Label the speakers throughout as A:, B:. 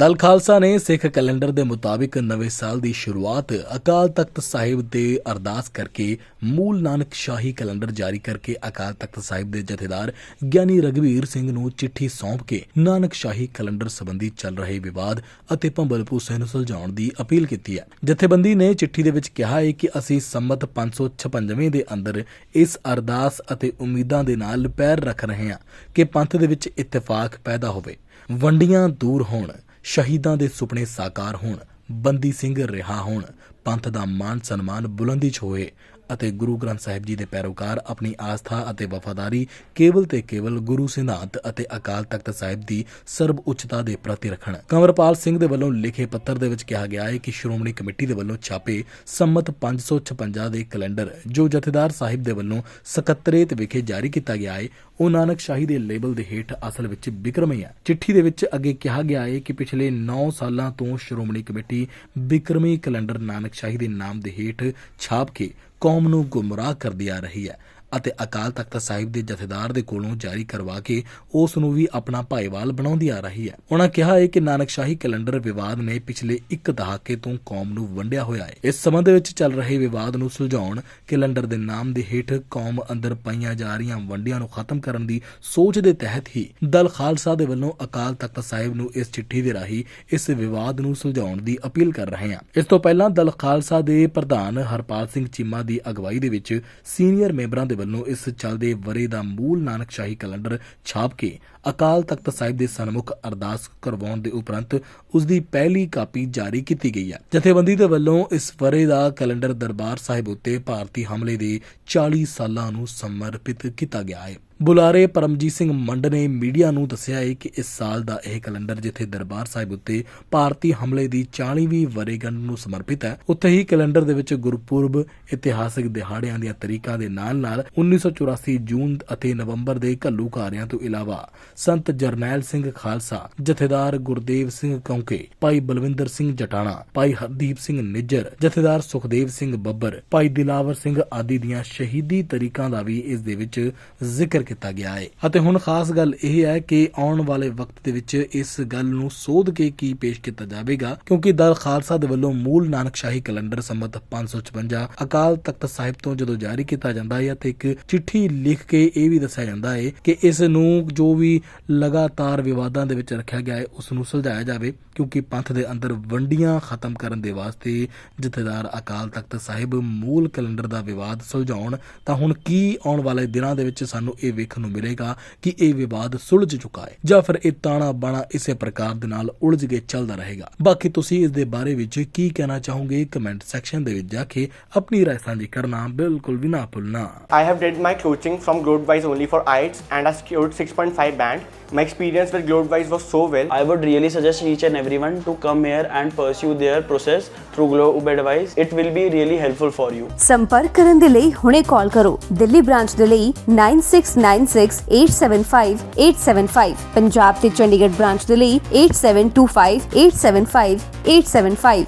A: ਦਲ ਖਾਲਸਾ ਨੇ ਸਿੱਖ ਕੈਲੰਡਰ ਦੇ ਮੁਤਾਬਿਕ ਨਵੇਂ ਸਾਲ ਦੀ ਸ਼ੁਰੂਆਤ ਅਕਾਲ ਤਖਤ ਸਾਹਿਬ ਦੇ ਅਰਦਾਸ ਕਰਕੇ ਮੂਲ ਨਾਨਕ ਸ਼ਾਹੀ ਕੈਲੰਡਰ ਜਾਰੀ ਕਰਕੇ ਅਕਾਲ ਤਖਤ ਸਾਹਿਬ ਦੇ ਜਥੇਦਾਰ ਗਿਆਨੀ ਰਗਵੀਰ ਸਿੰਘ ਨੂੰ ਚਿੱਠੀ ਸੌਂਪ ਕੇ ਨਾਨਕ ਸ਼ਾਹੀ ਕੈਲੰਡਰ ਸੰਬੰਧੀ ਚੱਲ ਰਹੇ ਵਿਵਾਦ ਅਤੇ ਭੰਬਲ ਭੂਸੇ ਨੂੰ ਸੁਲਝਾਉਣ ਦੀ ਅਪੀਲ ਕੀਤੀ ਹੈ। ਜਥੇਬੰਦੀ ਨੇ ਚਿੱਠੀ ਦੇ ਵਿੱਚ ਕਿਹਾ ਹੈ ਕਿ ਅਸੀਂ ਸੰਮਤ 556ਵੇਂ ਦੇ ਅੰਦਰ ਇਸ ਅਰਦਾਸ ਅਤੇ ਉਮੀਦਾਂ ਦੇ ਨਾਲ ਪੈਰ ਰੱਖ ਰਹੇ ਹਾਂ ਕਿ ਪੰਥ ਦੇ ਵਿੱਚ ਇਤਫਾਕ ਪੈਦਾ ਹੋਵੇ। ਵੰਡੀਆਂ ਦੂਰ ਹੋਣ। ਸ਼ਹੀਦਾਂ ਦੇ ਸੁਪਨੇ ਸਾਕਾਰ ਹੋਣ, ਬੰਦੀ ਸਿੰਘ ਰਿਹਾ ਹੋਣ, ਪੰਥ ਦਾ ਮਾਨ ਸਨਮਾਨ ਬੁਲੰਦੀ 'ਚ ਹੋਏ ਅਤੇ ਗੁਰੂ ਗ੍ਰੰਥ ਸਾਹਿਬ ਜੀ ਦੇ ਪੈਰੋਕਾਰ ਆਪਣੀ ਆਸਥਾ ਅਤੇ ਵਫਾਦਾਰੀ ਕੇਵਲ ਤੇ ਕੇਵਲ ਗੁਰੂ ਸਿਧਾਂਤ ਅਤੇ ਅਕਾਲ ਤਖਤ ਸਾਹਿਬ ਦੀ ਸਰਬ ਉੱਚਤਾ ਦੇ ਪ੍ਰਤੀ ਰੱਖਣ। ਕੰਵਰਪਾਲ ਸਿੰਘ ਦੇ ਵੱਲੋਂ ਲਿਖੇ ਪੱਤਰ ਦੇ ਵਿੱਚ ਕਿਹਾ ਗਿਆ ਹੈ ਕਿ ਸ਼੍ਰੋਮਣੀ ਕਮੇਟੀ ਦੇ ਵੱਲੋਂ ਛਾਪੇ ਸੰਮਤ 556 ਦੇ ਕੈਲੰਡਰ, ਜੋ ਜਥੇਦਾਰ ਸਾਹਿਬ ਦੇ ਵੱਲੋਂ ਸਕੱਤਰੇਤ ਵਿਖੇ ਜਾਰੀ ਕੀਤਾ ਗਿਆ ਹੈ ਉਹ ਨਾਨਕ ਸ਼ਾਹੀ ਦੇ ਲੇਬਲ ਦੇ ਹੇਠ ਅਸਲ ਵਿੱਚ ਬਿਕਰਮੀ ਹੈ ਚਿੱਠੀ ਦੇ ਵਿੱਚ ਅੱਗੇ ਕਿਹਾ ਗਿਆ ਹੈ ਕਿ ਪਿਛਲੇ 9 ਸਾਲਾਂ ਤੋਂ Shiromani committee Bikrami calendar Nanakshahi ਦੇ ਨਾਮ ਦੇ ਹੇਠ ਛਾਪ ਕੇ ਕੌਮ ਨੂੰ ਗੁੰਮਰਾਹ ਕਰਦੀ ਆ ਰਹੀ ਹੈ। ਅਤੇ ਅਕਾਲ ਤਖਤ ਸਾਹਿਬ ਦੇ ਜਥੇਦਾਰ ਦੇ ਕੋਲੋਂ ਜਾਰੀ ਕਰਵਾ ਕੇ ਉਸ ਨੂੰ ਵੀ ਆਪਣਾ ਭਾਈਵਾਲ ਬਣਾਉਂਦੀ ਆ ਰਹੀ ਹੈ। ਉਹਨਾਂ ਕਿਹਾ ਹੈ ਕਿ ਨਾਨਕ ਕੈਲੰਡਰ ਵਿਵਾਦ ਨੇ ਪਿਛਲੇ ਇੱਕ ਦਹਾਕੇ ਤੋਂ ਕੌਮ ਨੂੰ ਵੰਡਿਆ ਹੋਇਆ ਹੈ। ਇਸ ਸੰਬੰਧ ਵਿੱਚ ਚੱਲ ਰਹੇ ਵਿਵਾਦ ਨੂੰ ਸੁਲਝਾਉਣ, ਕੈਲੰਡਰ ਦੇ ਨਾਮ ਦੇ ਹੇਠ ਕੌਮ ਅੰਦਰ ਪਈਆਂ ਜਾ ਰਹੀਆਂ ਵੰਡੀਆਂ ਨੂੰ ਖਤਮ ਕਰਨ ਦੀ ਸੋਚ ਦੇ ਤਹਿਤ ਹੀ ਦਲ ਖਾਲਸਾ ਦੇ ਵੱਲੋਂ ਅਕਾਲ ਤਖਤ ਸਾਹਿਬ ਨੂੰ ਇਸ ਚਿੱਠੀ ਦੇ ਰਾਹੀਂ ਇਸ ਵਿਵਾਦ ਨੂੰ ਸੁਲਝਾਉਣ ਦੀ ਅਪੀਲ ਕਰ ਰਹੇ ਹਾਂ। ਇਸ ਤੋਂ ਪਹਿਲਾਂ ਦਲ ਖਾਲਸਾ ਦੇ ਪ੍ਰਧਾਨ ਹਰਪਾਲ ਸਿੰਘ ਚੀਮਾ ਦੀ ਅਗਵਾਈ ਦੇ ਵਿੱਚ ਸੀਨੀਅਰ ਮੈਂਬਰਾਂ ਦੇ ਵੱਲੋਂ ਇਸ ਚੱਲਦੇ ਵਰੇ ਦਾ ਮੂਲ ਨਾਨਕ ਸ਼ਾਹੀ ਕੈਲੰਡਰ ਛਾਪ ਕੇ ਅਕਾਲ ਤਖਤ ਸਾਹਿਬ ਦੇ ਸਨਮੁਖ ਅਰਦਾਸ ਕਰਵਾਉਣ ਦੇ ਉਪਰੰਤ ਉਸ ਦੀ ਪਹਿਲੀ ਕਾਪੀ ਜਾਰੀ ਕੀਤੀ ਗਈ ਹੈ। ਜਥੇਬੰਦੀ ਦੇ ਵੱਲੋਂ ਇਸ ਵਰੇ ਦਾ ਕੈਲੰਡਰ ਦਰਬਾਰ ਸਾਹਿਬ ਉੱਤੇ ਭਾਰਤੀ ਹਮਲੇ ਦੇ 40 ਸਾਲਾਂ ਨੂੰ ਸਮਰਪਿਤ ਕੀਤਾ ਗਿਆ ਹੈ। ਬੁਲਾਰੇ ਪਰਮਜੀਤ ਸਿੰਘ ਮੰਡ ਨੇ ਮੀਡੀਆ ਨੂੰ ਦੱਸਿਆ ਹੈ ਕਿ ਇਸ ਸਾਲ ਦਾ ਇਹ ਕੈਲੰਡਰ ਜਿੱਥੇ ਦਰਬਾਰ ਸਾਹਿਬ ਉੱਤੇ ਭਾਰਤੀ ਹਮਲੇ ਦੀ 40ਵੀਂ ਵਰੇਗੰਢ ਨੂੰ ਸਮਰਪਿਤ ਹੈ, ਉੱਥੇ ਹੀ ਕੈਲੰਡਰ ਦੇ ਵਿੱਚ ਗੁਰਪੁਰਬ, ਇਤਿਹਾਸਕ ਦਿਹਾੜਿਆਂ ਦੀਆਂ ਤਰੀਕਾਂ ਦੇ ਨਾਲ-ਨਾਲ 1984 ਜੂਨ ਅਤੇ ਨਵੰਬਰ ਦੇ ਘੱਲੂਕਾਰਿਆਂ ਤੋਂ ਇਲਾਵਾ ਸੰਤ ਜਰਨੈਲ ਸਿੰਘ ਖਾਲਸਾ, ਜਥੇਦਾਰ ਗੁਰਦੇਵ ਸਿੰਘ ਕੌਂਕੇ, ਭਾਈ ਬਲਵਿੰਦਰ ਸਿੰਘ ਜਟਾਣਾ, ਭਾਈ ਹਰਦੀਪ ਸਿੰਘ ਨਿੱਜਰ, ਜਥੇਦਾਰ ਸੁਖਦੇਵ ਸਿੰਘ ਬੱਬਰ, ਭਾਈ ਦਿਲਾਵਰ ਸਿੰਘ ਆਦਿ ਦੀਆਂ ਸ਼ਹੀਦੀ ਤਰੀਕਾਂ ਦਾ ਵੀ ਇਸ ਦੇ ਵਿੱਚ ਜ਼ਿਕਰ ਕੀਤਾ ਗਿਆ ਹੈ ਅਤੇ ਹੁਣ ਖਾਸ ਗੱਲ ਇਹ ਹੈ ਕਿ ਆਉਣ ਵਾਲੇ ਵਕਤ ਦੇ ਵਿੱਚ ਇਸ ਗੱਲ ਨੂੰ ਸੋਧ ਕੇ ਕੀ ਪੇਸ਼ ਕੀਤਾ ਜਾਵੇਗਾ, ਕਿਉਂਕਿ ਦਰ ਖਾਲਸਾ ਦੇ ਵੱਲੋਂ ਮੂਲ ਨਾਨਕ ਸ਼ਾਹੀ ਕੈਲੰਡਰ ਸੰਮਤ 556 ਅਕਾਲ ਤਖਤ ਸਾਹਿਬ ਤੋਂ ਜਦੋਂ ਜਾਰੀ ਕੀਤਾ ਜਾਂਦਾ ਹੈ ਤੇ ਇੱਕ ਚਿੱਠੀ ਲਿਖ ਕੇ ਇਹ ਵੀ ਦੱਸਿਆ ਜਾਂਦਾ ਹੈ ਕਿ ਇਸ ਨੂੰ ਜੋ ਵੀ ਲਗਾਤਾਰ ਵਿਵਾਦਾਂ ਦੇ ਵਿੱਚ ਰੱਖਿਆ ਗਿਆ ਹੈ ਉਸ ਨੂੰ ਸੁਲਝਾਇਆ ਜਾਵੇ, ਕਿਉਂਕਿ ਪੰਥ ਦੇ ਅੰਦਰ ਵੰਡੀਆਂ ਖਤਮ ਕਰਨ ਦੇ ਵਾਸਤੇ ਜਥੇਦਾਰ ਅਕਾਲ ਤਖਤ ਸਾਹਿਬ ਮੂਲ ਕੈਲੰਡਰ ਦਾ ਵਿਵਾਦ ਸੁਲਝਾਉਣ, ਤਾਂ ਹੁਣ ਕੀ ਆਉਣ ਵਾਲੇ ਦਿਨਾਂ ਦੇ ਵਿੱਚ ਸਾਨੂੰ ਇਹ ਵੇਖਣ ਨੂੰ ਮਿਲੇਗਾ ਕਿ ਇਹ ਵਿਵਾਦ ਸੁਲਝ ਚੁੱਕਾ ਹੈ ਜਾਂ ਫਿਰ ਇਹ ਤਾਣਾ ਬਾਣਾ ਇਸੇ ਪ੍ਰਕਾਰ ਦੇ ਨਾਲ ਉਲਝ ਕੇ ਚੱਲਦਾ ਰਹੇਗਾ ਬਾਕੀ ਤੁਸੀਂ ਇਸ ਦੇ ਬਾਰੇ ਵਿੱਚ ਕੀ ਕਹਿਣਾ ਚਾਹੋਗੇ ਕਮੈਂਟ ਸੈਕਸ਼ਨ ਦੇ ਵਿੱਚ ਜਾ ਕੇ ਆਪਣੀ ਰਾਏ ਸਾਂਝੀ ਕਰਨਾ ਬਿਲਕੁਲ ਵੀ ਨਾ ਭੁੱਲਣਾ
B: I have did my coaching from Globewise only for IELTS and I scored 6.5 band. My experience with Globewise was so well.
C: I would really suggest each and everyone to come here and pursue their process through Globe Advice. It will be really helpful for you.
D: ਸੰਪਰਕ ਕਰਨ ਦੇ ਲਈ ਹੁਣੇ ਕਾਲ ਕਰੋ Delhi branch ਦੇ ਲਈ 9696875875 ਪੰਜਾਬ ਤੇ Chandigarh branch ਦੇ ਲਈ 8725875875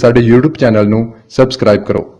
E: ਸਾਡੇ YouTube ਚੈਨਲ ਨੂੰ ਸਬਸਕ੍ਰਾਈਬ ਕਰੋ